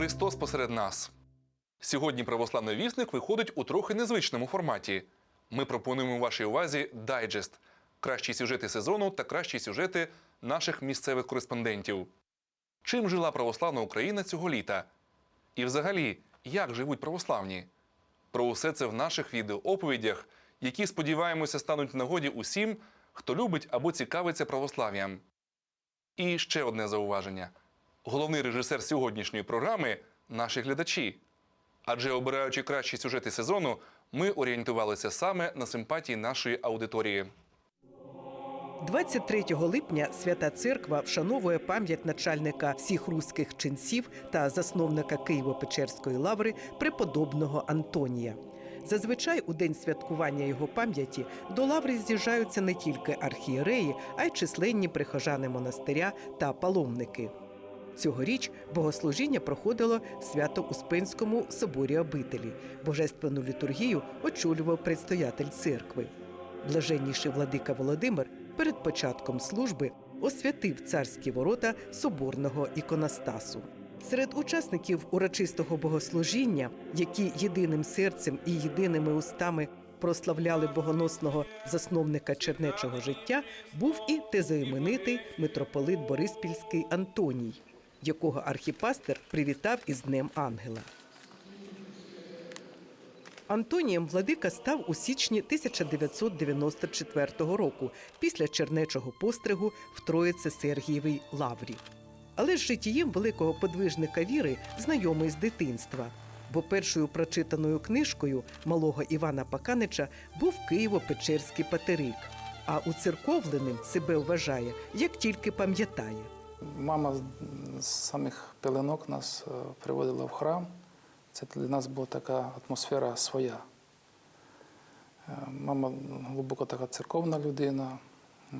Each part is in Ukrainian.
Христос посеред нас. Сьогодні православний вісник виходить у трохи незвичному форматі. Ми пропонуємо вашій увазі дайджест, кращі сюжети сезону та кращі сюжети наших місцевих кореспондентів. Чим жила православна Україна цього літа? І взагалі, як живуть православні? Про усе це в наших відеооповідях, які, сподіваємося, стануть нагоді усім, хто любить або цікавиться православ'ям. І ще одне зауваження: головний режисер сьогоднішньої програми наші глядачі. Адже обираючи кращі сюжети сезону, ми орієнтувалися саме на симпатії нашої аудиторії. 23 липня Свята Церква вшановує пам'ять начальника всіх руських ченців та засновника Києво-Печерської лаври преподобного Антонія. Зазвичай у день святкування його пам'яті до лаври з'їжджаються не тільки архієреї, а й численні прихожани монастиря та паломники. Цьогоріч богослужіння проходило в Свято-Успенському соборі обителі. Божественну літургію очолював предстоятель церкви. Блаженніший владика Володимир перед початком служби освятив царські ворота соборного іконостасу. Серед учасників урочистого богослужіння, які єдиним серцем і єдиними устами прославляли богоносного засновника чернечого життя, був і тезоіменитий митрополит Бориспільський Антоній, якого архіпастер привітав із Днем Ангела. Антонієм владика став у січні 1994 року після чернечого постригу в Троїце Сергієвій лаврі. Але з життєм великого подвижника віри знайомий з дитинства. Бо першою прочитаною книжкою малого Івана Паканича був Києво-Печерський патерик, а уцерковленим себе вважає, як тільки пам'ятає. Мама з самих пеленок нас е, приводила в храм. Це для нас була така атмосфера своя. Е, Мама глибоко така церковна людина. Е,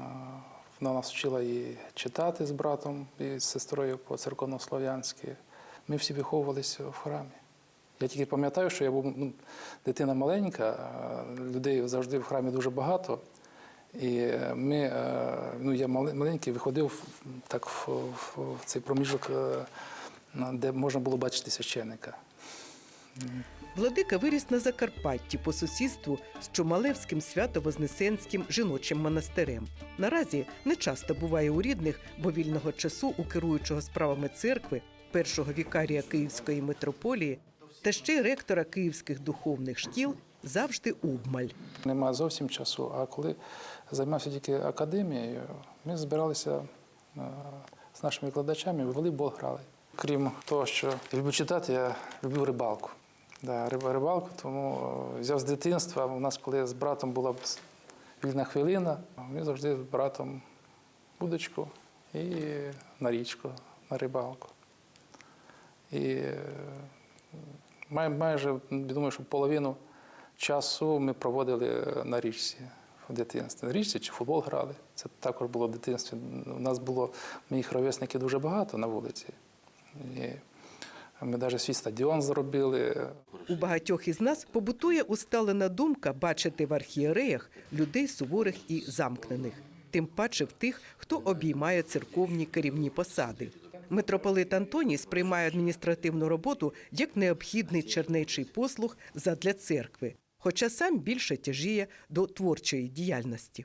Вона нас вчила і читати з братом і з сестрою по церковнослов'янськи. Ми всі виховувалися в храмі. Я тільки пам'ятаю, що я був ну, дитина маленька, людей завжди в храмі дуже багато. І е, ми, е, ну, я маленький, виходив так в, в, в цей проміжок, е, де можна було бачити священика. Владика виріс на Закарпатті по сусідству з Чумалевським свято-вознесенським жіночим монастирем. Наразі не часто буває у рідних, бо вільного часу у керуючого справами церкви, першого вікарія Київської митрополії та ще й ректора київських духовних шкіл завжди обмаль. Немає зовсім часу. А коли займався тільки академією, ми збиралися е, з нашими викладачами, в волейбол грали. Крім того, що люблю читати, я люблю рибалку. Да, риб- рибалку, тому е, взяв з дитинства. У нас, коли з братом була вільна хвилина, ми завжди з братом будочку і на річку, на рибалку. І е, май- майже, думаю, що половину часу ми проводили на річці в дитинстві. На річці чи футбол грали. Це також було в дитинстві. У нас було моїх ровесників дуже багато на вулиці. І ми навіть свій стадіон зробили. У багатьох із нас побутує усталена думка бачити в архієреях людей суворих і замкнених, тим паче в тих, хто обіймає церковні керівні посади. Митрополит Антоній сприймає адміністративну роботу як необхідний чернечий послуг задля церкви, хоча сам більше тяжіє до творчої діяльності.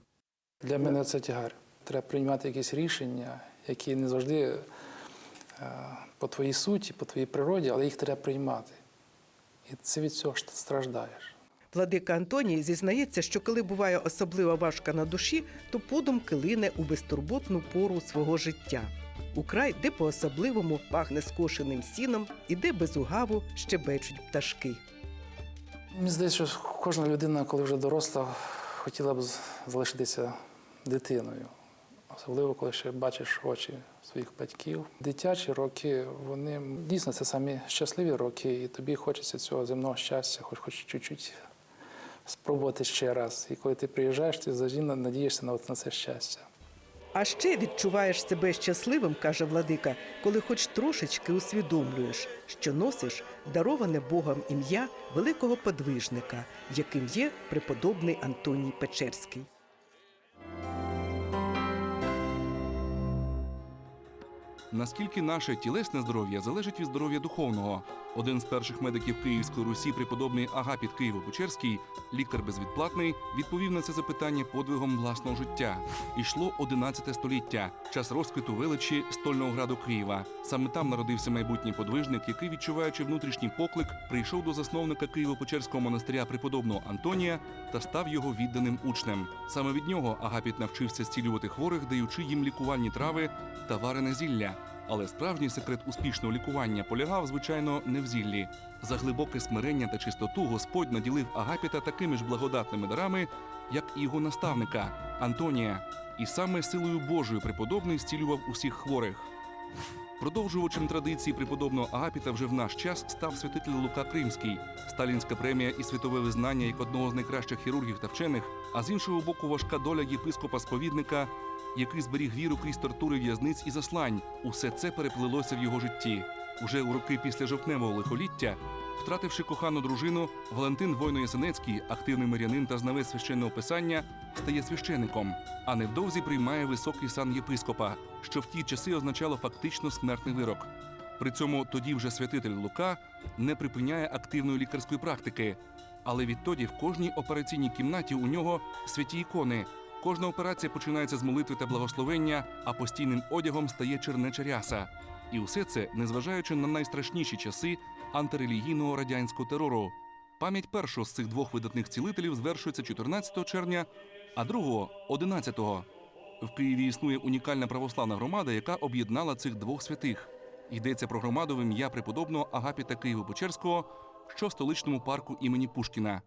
Для мене це тягар. Треба приймати якісь рішення, які не завжди е, по твоїй суті, по твоїй природі, але їх треба приймати. І це від цього ж страждаєш. Владика Антоній зізнається, що коли буває особливо важко на душі, то подумки лине у безтурботну пору свого життя. У край, де по-особливому пахне скошеним сіном і де без угаву щебечуть пташки. Мені здається, що кожна людина, коли вже доросла, хотіла б залишитися дитиною. Особливо, коли ще бачиш очі своїх батьків. Дитячі роки, вони дійсно це самі щасливі роки, і тобі хочеться цього земного щастя, хоч хоч чуть-чуть спробувати ще раз. І коли ти приїжджаєш, ти завжди надієшся на, це щастя. А ще відчуваєш себе щасливим, каже владика, коли хоч трошечки усвідомлюєш, що носиш дароване Богом ім'я великого подвижника, яким є преподобний Антоній Печерський. наскільки наше тілесне здоров'я залежить від здоров'я духовного. Один з перших медиків Київської Русі, преподобний Агапіт Києво-Печерський, лікар безвідплатний, відповів на це запитання подвигом власного життя. Ішло 11 століття, час розквіту величі стольного граду Києва. Саме там народився майбутній подвижник, який, відчуваючи внутрішній поклик, прийшов до засновника Києво-Печерського монастиря преподобного Антонія та став його відданим учнем. Саме від нього Агапіт навчився зцілювати хворих, даючи їм лікувальні трави та варене зілля. Але справжній секрет успішного лікування полягав, звичайно, не в зіллі. За глибоке смирення та чистоту Господь наділив Агапіта такими ж благодатними дарами, як і його наставника Антонія. І саме силою Божою преподобний зцілював усіх хворих. Продовжувачем традиції преподобного Агапіта вже в наш час став святитель Лука Кримський, сталінська премія і світове визнання як одного з найкращих хірургів та вчених, а з іншого боку, важка доля єпископа-сповідника, який зберіг віру крізь тортури в'язниць і заслань. Усе це переплилося в його житті. Уже у роки після жовтневого лихоліття, втративши кохану дружину, Валентин Войно Ясенецький, активний мирянин та знавець священного писання, стає священником, а невдовзі приймає високий сан єпископа, що в ті часи означало фактично смертний вирок. При цьому тоді вже святитель Лука не припиняє активної лікарської практики. Але відтоді в кожній операційній кімнаті у нього святі ікони. Кожна операція починається з молитви та благословення, а постійним одягом стає чернеча ряса. І усе це, незважаючи на найстрашніші часи антирелігійного радянського терору. Пам'ять першого з цих двох видатних цілителів звершується 14 червня, а другого 11-го. В Києві існує унікальна православна громада, яка об'єднала цих двох святих. Йдеться про громаду в ім'я преподобного Агапіта Києво-Печерського, що в столичному парку імені Пушкіна.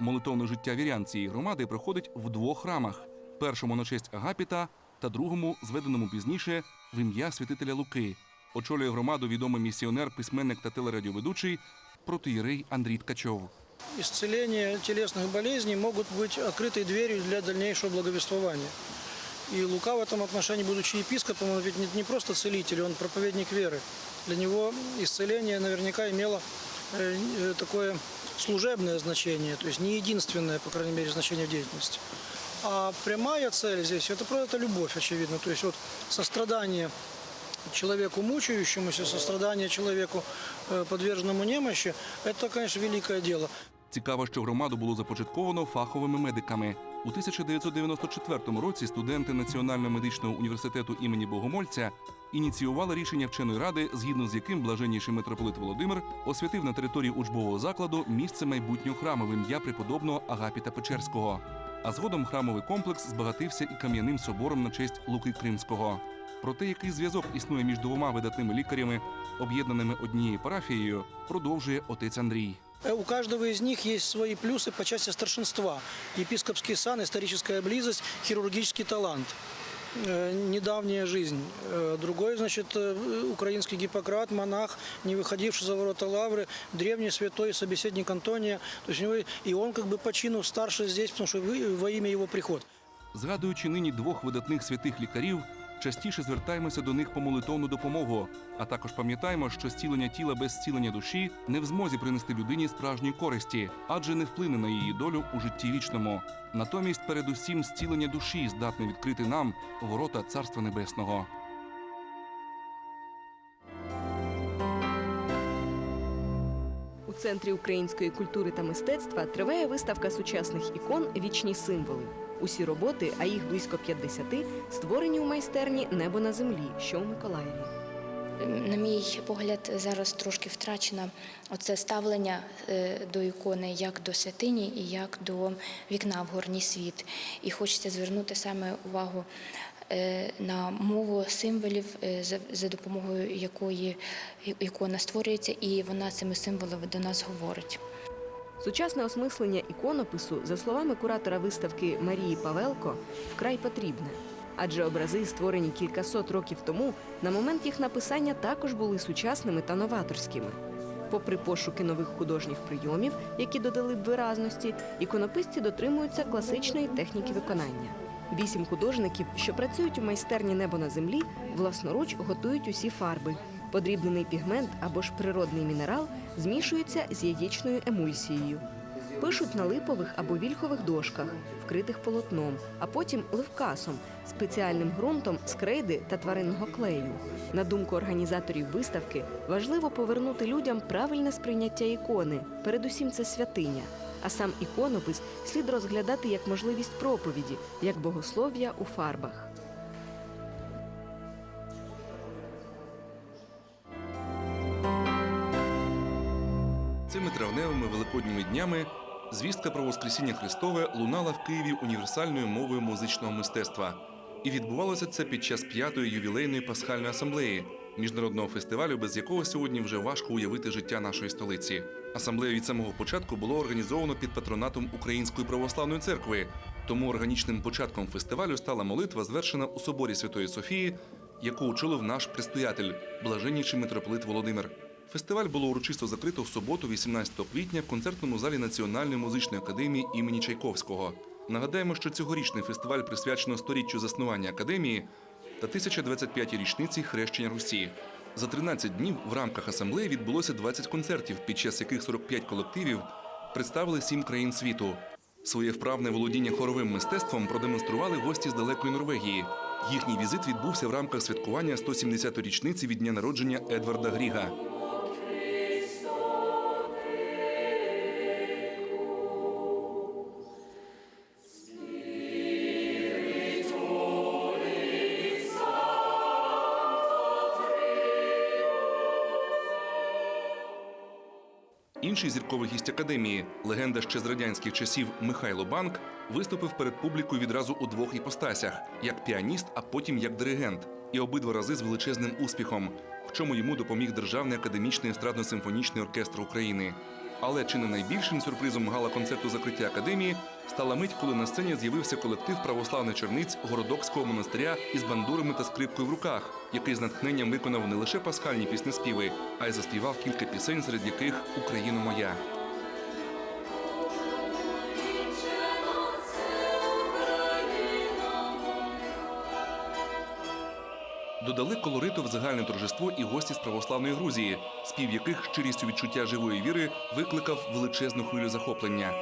Молитовне життя вірян цієї громади проходить в двох храмах: першому на честь Агапіта та другому, зведеному пізніше, в ім'я святителя Луки. Очолює громаду відомий місіонер, письменник та телерадіоведучий протиєрей Андрій Ткачов. исцеление телесных болезней могут быть открытой дверью для дальнейшего благовествования. И Лука в этом отношении, будучи епископом, он ведь не, не просто целитель, он проповедник веры. Для него исцеление наверняка имело э, э, такое служебное значение, то есть не единственное, по крайней мере, значение в деятельности. А прямая цель здесь это просто любовь, очевидно. То есть вот сострадание человеку мучающемуся, сострадание человеку э, подверженному немощи, это, конечно, великое дело. Цікаво, що громаду було започатковано фаховими медиками. У 1994 році студенти Національного медичного університету імені Богомольця ініціювали рішення вченої ради, згідно з яким блаженніший митрополит Володимир освятив на території учбового закладу місце майбутнього храму в ім'я преподобного Агапіта Печерського. А згодом храмовий комплекс збагатився і кам'яним собором на честь Луки Кримського. Про те, який зв'язок існує між двома видатними лікарями, об'єднаними однією парафією, продовжує отець Андрій. Э, У каждого из них есть свои плюсы по части старшинства. Епископский сан, историческая близость, хирургический талант. Э, Недавняя жизнь. Э, Другой, значит, э, украинский Гиппократ, монах, не выходивший за ворота лавры, древний святой собеседник Антония. То есть у него, и он как бы по чину старше здесь, потому что вы- во имя его приход. Згадуючи нині двох видатних святих лікарів, частіше звертаємося до них по молитовну допомогу. А також пам'ятаємо, що зцілення тіла без зцілення душі не в змозі принести людині справжньої користі, адже не вплине на її долю у житті вічному. Натомість, передусім, зцілення душі здатне відкрити нам ворота Царства Небесного. У центрі української культури та мистецтва триває виставка сучасних ікон Вічні символи. Усі роботи, а їх близько 50, створені у майстерні Небо на землі, що у Миколаєві. На мій погляд, зараз трошки втрачено оце ставлення е, до ікони як до святині і як до вікна в горній світ. І хочеться звернути саме увагу е, на мову символів, е, за- за допомогою якої ікона створюється, і вона цими символами до нас говорить. Сучасне осмислення іконопису, за словами куратора виставки Марії Павелко, вкрай потрібне. Адже образи, створені кількасот років тому, на момент їх написання також були сучасними та новаторськими. Попри пошуки нових художніх прийомів, які додали б виразності, іконописці дотримуються класичної техніки виконання. Вісім художників, що працюють у майстерні небо на землі, власноруч готують усі фарби. Подрібнений пігмент або ж природний мінерал змішується з яєчною емульсією. Пишуть на липових або вільхових дошках, вкритих полотном, а потім ливкасом, спеціальним ґрунтом з крейди та тваринного клею. На думку організаторів виставки, важливо повернути людям правильне сприйняття ікони. Передусім, це святиня. А сам іконопис слід розглядати як можливість проповіді, як богослов'я у фарбах. Травневими великодніми днями звістка про Воскресіння Христове лунала в Києві універсальною мовою музичного мистецтва. І відбувалося це під час п'ятої ювілейної пасхальної асамблеї міжнародного фестивалю, без якого сьогодні вже важко уявити життя нашої столиці. Асамблею від самого початку було організовано під патронатом Української православної церкви. Тому органічним початком фестивалю стала молитва, звершена у соборі Святої Софії, яку очолив наш предстоятель, блаженніший митрополит Володимир. Фестиваль було урочисто закрито в суботу, 18 квітня, в концертному залі Національної музичної академії імені Чайковського. Нагадаємо, що цьогорічний фестиваль присвячено сторіччю заснування академії та 1025-й річниці хрещення Русі. За 13 днів в рамках асамблеї відбулося 20 концертів, під час яких 45 колективів представили сім країн світу. Своє вправне володіння хоровим мистецтвом продемонстрували гості з далекої Норвегії. Їхній візит відбувся в рамках святкування 170-ї річниці від дня народження Едварда Гріга. Інший зірковий гість академії, легенда ще з радянських часів Михайло Банк, виступив перед публікою відразу у двох іпостасях: як піаніст, а потім як диригент, і обидва рази з величезним успіхом, в чому йому допоміг Державний академічний естрадно-симфонічний оркестр України. Але чи не найбільшим сюрпризом гала-концерту закриття академії стала мить, коли на сцені з'явився колектив православних черниць Городокського монастиря із бандурами та скрипкою в руках, який з натхненням виконав не лише пасхальні піснеспіви, а й заспівав кілька пісень, серед яких Україна моя. Додали колориту в загальне торжество і гості з православної Грузії, спів яких щирістю відчуття живої віри викликав величезну хвилю захоплення.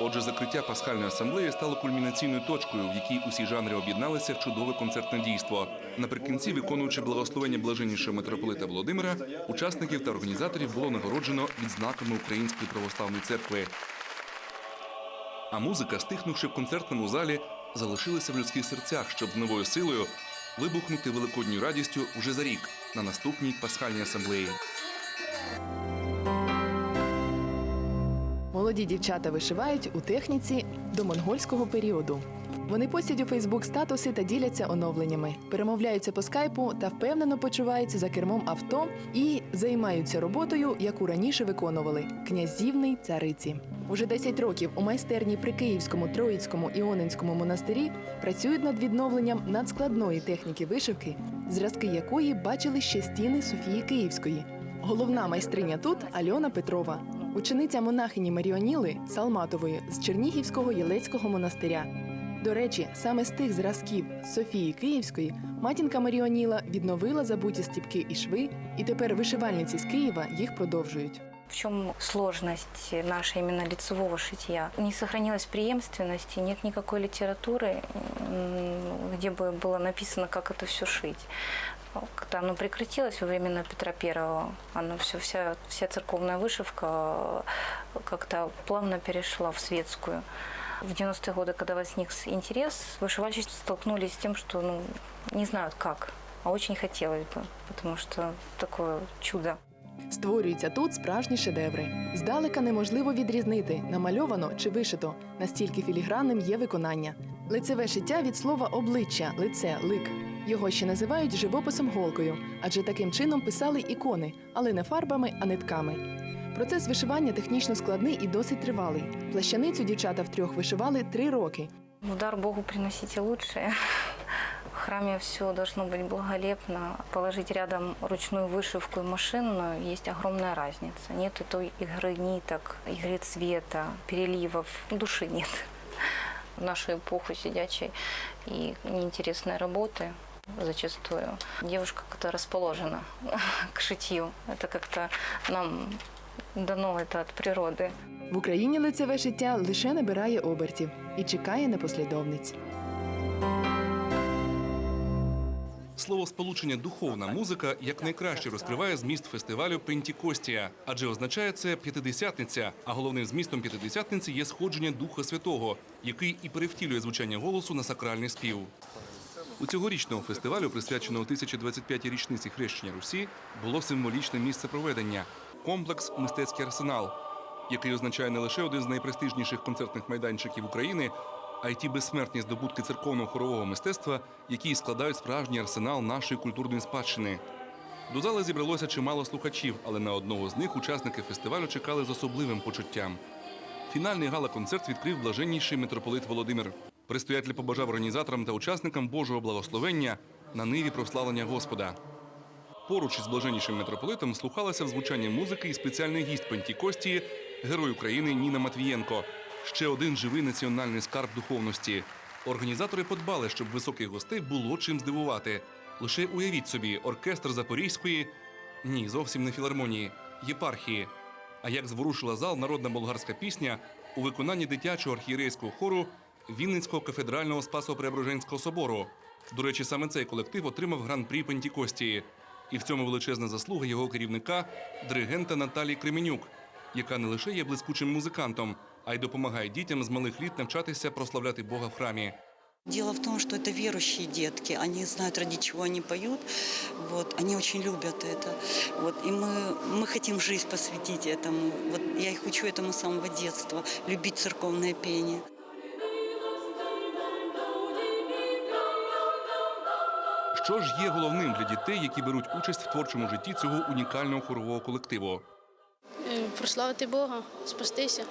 Отже, закриття пасхальної асамблеї стало кульмінаційною точкою, в якій усі жанри об'єдналися в чудове концертне дійство. Наприкінці, виконуючи благословення блаженнішого митрополита Володимира, учасників та організаторів було нагороджено відзнаками Української православної церкви. А музика, стихнувши в концертному залі, залишилася в людських серцях, щоб новою силою вибухнути великодньою радістю вже за рік на наступній пасхальній асамблеї. Молоді дівчата вишивають у техніці до монгольського періоду. Вони постять у Фейсбук статуси та діляться оновленнями, перемовляються по скайпу та впевнено почуваються за кермом авто і займаються роботою, яку раніше виконували князівний цариці. Уже 10 років у майстерні при Київському Троїцькому Іонинському монастирі працюють над відновленням надскладної техніки вишивки, зразки якої бачили ще стіни Софії Київської. Головна майстриня тут Альона Петрова, учениця монахині Маріоніли Салматової з Чернігівського Єлецького монастиря. До речі, саме з тих зразків Софії Київської матінка Маріоніла відновила забуті стіпки і шви, і тепер вишивальниці з Києва їх продовжують. В чем сложность нашей именно лицевого шитья? Не сохранилась преемственности, нет никакой литературы, м, где бы было написано, как это все шить. Когда оно прекратилось во времена Петра Первого, оно все, вся, вся церковная вышивка э, как-то плавно перешла в светскую. В 90-е годы, когда возник интерес, вышивальщики столкнулись с тем, что ну, не знают как, а очень хотелось бы, потому что такое чудо. Створюються тут справжні шедеври. Здалека неможливо відрізнити, намальовано чи вишито, настільки філігранним є виконання. Лицеве шиття від слова обличчя, лице, лик. Його ще називають живописом голкою, адже таким чином писали ікони, але не фарбами, а нитками. Процес вишивання технічно складний і досить тривалий. Плащаницю дівчата втрьох вишивали три роки. В дар Богу приносите лучшее. В храме все должно быть благолепно. Положить рядом ручную вышивку и машинную есть огромная разница. Нет той игры ниток, игры цвета, переливов. Души нет. В нашу эпоху сидячей и неинтересной работы зачастую девушка как-то расположена к шитью. Это как-то нам дано это от природы. В Україні лицеве життя лише набирає обертів і чекає на послідовниць. Слово сполучення духовна музика якнайкраще розкриває зміст фестивалю Пентікостія, адже означає це п'ятидесятниця. А головним змістом п'ятидесятниці є сходження Духа Святого, який і перевтілює звучання голосу на сакральний спів. У цьогорічного фестивалю, присвяченого 1025-й річниці хрещення Русі, було символічне місце проведення комплекс Мистецький арсенал, який означає не лише один з найпрестижніших концертних майданчиків України, а й ті безсмертні здобутки церковного хорового мистецтва, які складають справжній арсенал нашої культурної спадщини. До зали зібралося чимало слухачів, але на одного з них учасники фестивалю чекали з особливим почуттям. Фінальний гала-концерт відкрив блаженніший митрополит Володимир. Предстоятель побажав організаторам та учасникам Божого благословення на ниві прославлення Господа. Поруч із блаженнішим митрополитом слухалася в звучанні музики і спеціальний гість Пентікостії, герой України Ніна Матвієнко. Ще один живий національний скарб духовності. Організатори подбали, щоб високих гостей було чим здивувати. Лише уявіть собі, оркестр Запорізької ні, зовсім не філармонії, єпархії. А як зворушила зал народна болгарська пісня у виконанні дитячого архієрейського хору Вінницького кафедрального Спасо-Преображенського собору. До речі, саме цей колектив отримав гран-прі Пентікостії. І в цьому величезна заслуга його керівника, диригента Наталії Кременюк, яка не лише є блискучим музикантом, а й допомагає дітям з малих літ навчатися прославляти Бога в храмі. Дело в том, что это верующие детки, они знают, ради чего они поют, вот, они очень любят это. Вот, и мы, мы хотим жизнь посвятить этому. Вот, я их учу этому с самого детства, любить церковное пение. Що ж є головним для дітей, які беруть участь в творчому житті цього унікального хорового колективу? Прославити Бога, спастися.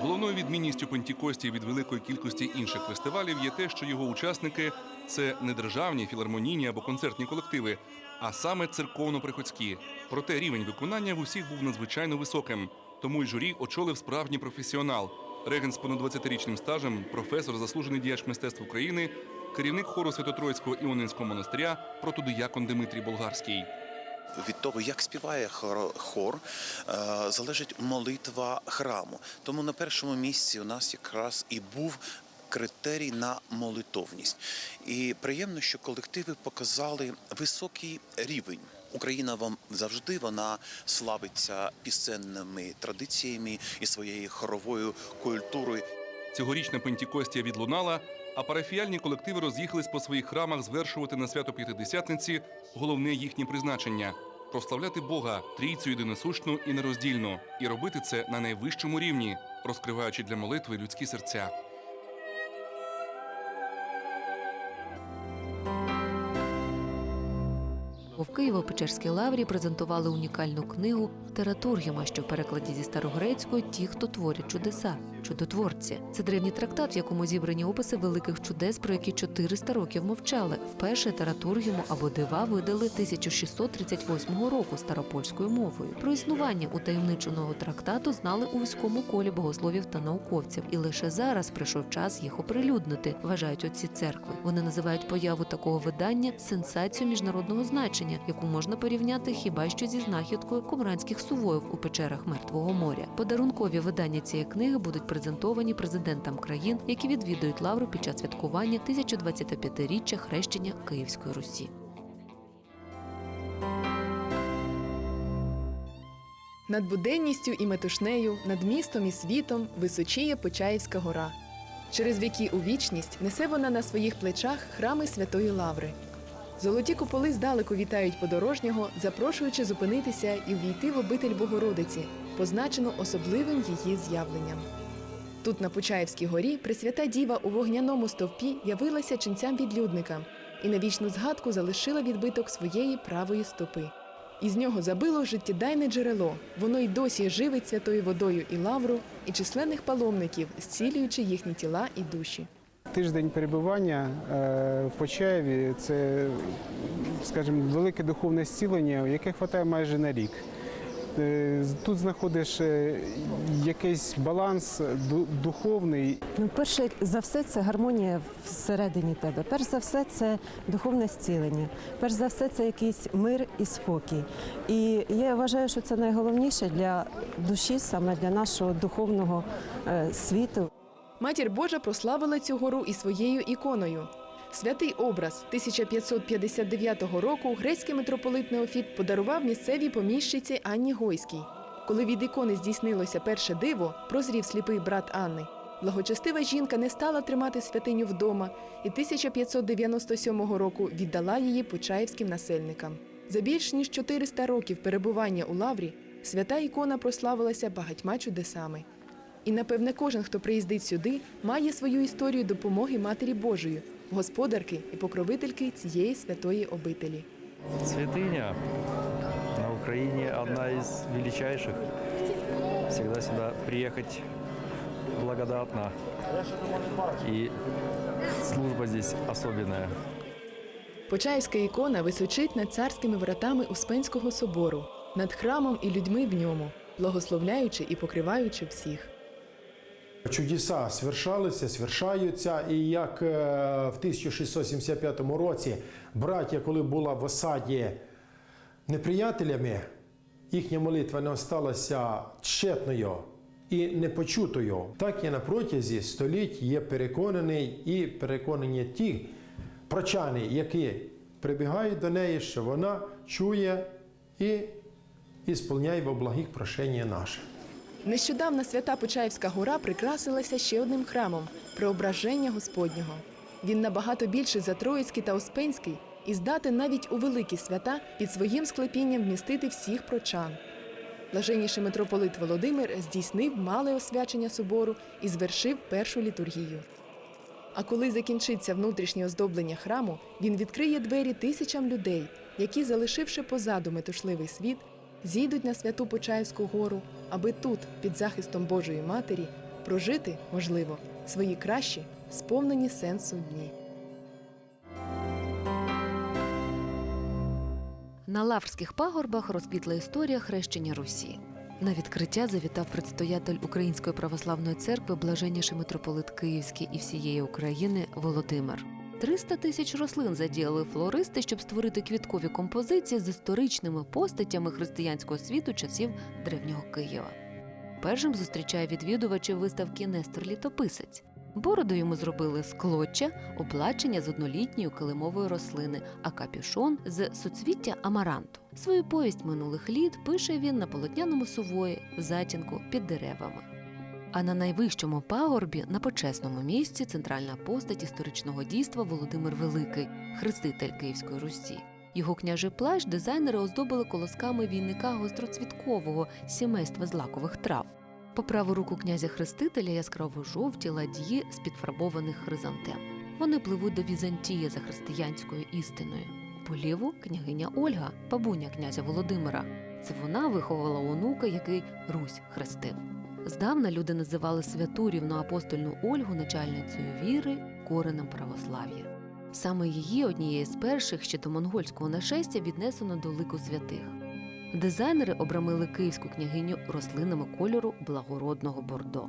Головною відмінністю Пентікостії від великої кількості інших фестивалів є те, що його учасники це не державні, філармонійні або концертні колективи, а саме церковно-приходські. Проте рівень виконання в усіх був надзвичайно високим. Тому й журі очолив справжній професіонал. Регент з понад 20-річним стажем, професор, заслужений діяч мистецтв України, керівник хору Свято-Троїцького іонинського монастиря, протодиякон Дмитрій Болгарський. від того, як співає хор, хор е, залежить молитва храму. Тому на першому місці у нас якраз і був. Критерій на молитовність, і приємно, що колективи показали високий рівень. Україна вам завжди вона славиться пісенними традиціями і своєю хоровою культурою. Цьогорічна Пентікостія відлунала, а парафіяльні колективи роз'їхались по своїх храмах звершувати на свято П'ятидесятниці головне їхнє призначення прославляти Бога, трійцю єдиносушну і нероздільну, і робити це на найвищому рівні, розкриваючи для молитви людські серця. В Києво-Печерській лаврі презентували унікальну книгу Тератургіма, що в перекладі зі старогрецької ті, хто творять чудеса, чудотворці. Це древній трактат, в якому зібрані описи великих чудес, про які 400 років мовчали. Вперше тератургіму або дива видали 1638 року старопольською мовою. Про існування утаємниченого трактату знали у вузькому колі богословів та науковців, і лише зараз прийшов час їх оприлюднити, вважають отці церкви. Вони називають появу такого видання сенсацією міжнародного значення, яку можна порівняти хіба що зі знахідкою кумранських сувоїв у печерах Мертвого моря. Подарункові видання цієї книги будуть презентовані президентам країн, які відвідують лавру під час святкування 1025-річчя хрещення Київської Русі. Над буденністю і метушнею, над містом і світом височіє Почаївська гора. Через віки у вічність несе вона на своїх плечах храми Святої Лаври. Золоті куполи здалеку вітають подорожнього, запрошуючи зупинитися і увійти в обитель Богородиці, позначену особливим її з'явленням. Тут, на Почаївській горі, Пресвята Діва у вогняному стовпі явилася ченцям-відлюдникам і на вічну згадку залишила відбиток своєї правої стопи. Із нього забило життєдайне джерело. Воно й досі живить святою водою і лавру, і численних паломників, зцілюючи їхні тіла і душі. Тиждень перебування е, в Почаєві це, скажімо, велике духовне зцілення, яке вистачає майже на рік. Е, тут знаходиш е, якийсь баланс духовний. Ну, перше за все, це гармонія всередині тебе. Перш за все, це духовне зцілення. Перш за все, це якийсь мир і спокій. І я вважаю, що це найголовніше для душі, саме для нашого духовного е, світу. Матір Божа прославила цю гору і своєю іконою. Святий образ 1559 року грецький митрополит Неофіт подарував місцевій поміщиці Анні Гойській. Коли від ікони здійснилося перше диво, прозрів сліпий брат Анни. Благочестива жінка не стала тримати святиню вдома і 1597 року віддала її почаївським насельникам. За більш ніж 400 років перебування у лаврі свята ікона прославилася багатьма чудесами. І напевне, кожен, хто приїздить сюди, має свою історію допомоги Матері Божої, господарки і покровительки цієї святої обителі. Святыня на Украине одна из величайших. Всегда сюда приехать благодатно. И служба здесь особенная. Почаївська ікона височить над царськими вратами Успенського собору, над храмом і людьми в ньому, благословляючи і покриваючи всіх. Чудеса свершалися, свершаються. І як е, в 1675 році браття, коли була в осаді неприятелями, їхня молитва не осталася тщетною і непочутою. Так я на протязі століть є переконаний і переконані ті прочани, які прибігають до неї, що вона чує і ісполняє во благих прошення наше. Нещодавно свята Почаївська гора прикрасилася ще одним храмом преображення Господнього. Він набагато більший за Троїцький та Успенський і здатен навіть у великі свята під своїм склепінням вмістити всіх прочан. Блаженніший митрополит Володимир здійснив мале освячення собору і звершив першу літургію. А коли закінчиться внутрішнє оздоблення храму, він відкриє двері тисячам людей, які, залишивши позаду метушливий світ, зійдуть на святу Почаївську гору, аби тут, під захистом Божої Матері, прожити, можливо, свої кращі, сповнені сенсу дні. На Лаврських пагорбах розквітла історія хрещення Русі. На відкриття завітав предстоятель Української православної церкви, блаженніший митрополит Київський і всієї України Володимир. 300 тисяч рослин задіяли флористи, щоб створити квіткові композиції з історичними постатями християнського світу часів древнього Києва. Першим зустрічає відвідувачів виставки Нестор Літописець. Бороду йому зробили з клоча, оплачення з однолітньої килимової рослини, а капюшон з суцвіття амаранту. Свою повість минулих літ пише він на полотняному сувої в затінку під деревами. А на найвищому пагорбі, на почесному місці, центральна постать історичного дійства Володимир Великий, хреститель Київської Русі. Його княжий плащ дизайнери оздобили колосками війника гостроцвіткового сімейства злакових трав. По праву руку князя хрестителя яскраво жовті ладьї з підфарбованих хризантем. Вони пливуть до Візантії за християнською істиною. По ліву княгиня Ольга, бабуня князя Володимира. Це вона виховала онука, який Русь хрестив. Здавна люди називали святу рівноапостольну Ольгу начальницею віри, коренем православ'я. Саме її однією з перших ще до монгольського нашестя віднесено до лику святих. Дизайнери обрамили київську княгиню рослинами кольору благородного бордо.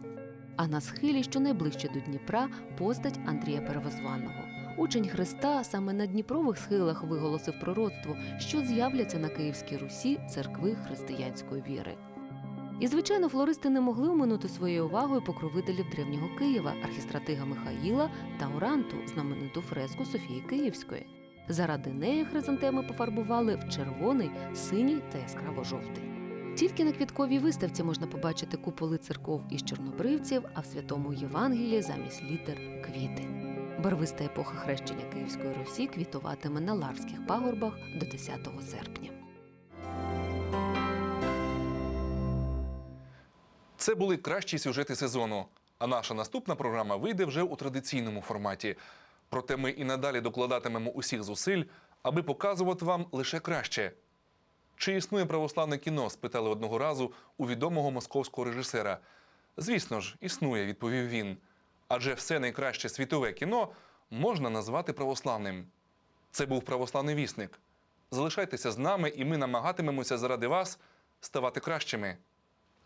А на схилі, що найближче до Дніпра, постать Андрія Перевозваного. Учень Христа саме на Дніпрових схилах виголосив пророцтво, що з'являться на Київській Русі церкви християнської віри. І, звичайно, флористи не могли оминути своєю увагою покровителів древнього Києва, архістратига Михаїла та Оранту, знамениту фреску Софії Київської. Заради неї хризантеми пофарбували в червоний, синій та яскраво-жовтий. Тільки на квітковій виставці можна побачити куполи церков із чорнобривців, а в святому Євангелії замість літер квіти. Барвиста епоха хрещення Київської Русі квітуватиме на Ларських пагорбах до 10 серпня. Це були кращі сюжети сезону. А наша наступна програма вийде вже у традиційному форматі. Проте ми і надалі докладатимемо усіх зусиль, аби показувати вам лише краще. Чи існує православне кіно? спитали одного разу у відомого московського режисера. Звісно ж, існує, відповів він. Адже все найкраще світове кіно можна назвати православним. Це був православний вісник. Залишайтеся з нами, і ми намагатимемося заради вас ставати кращими.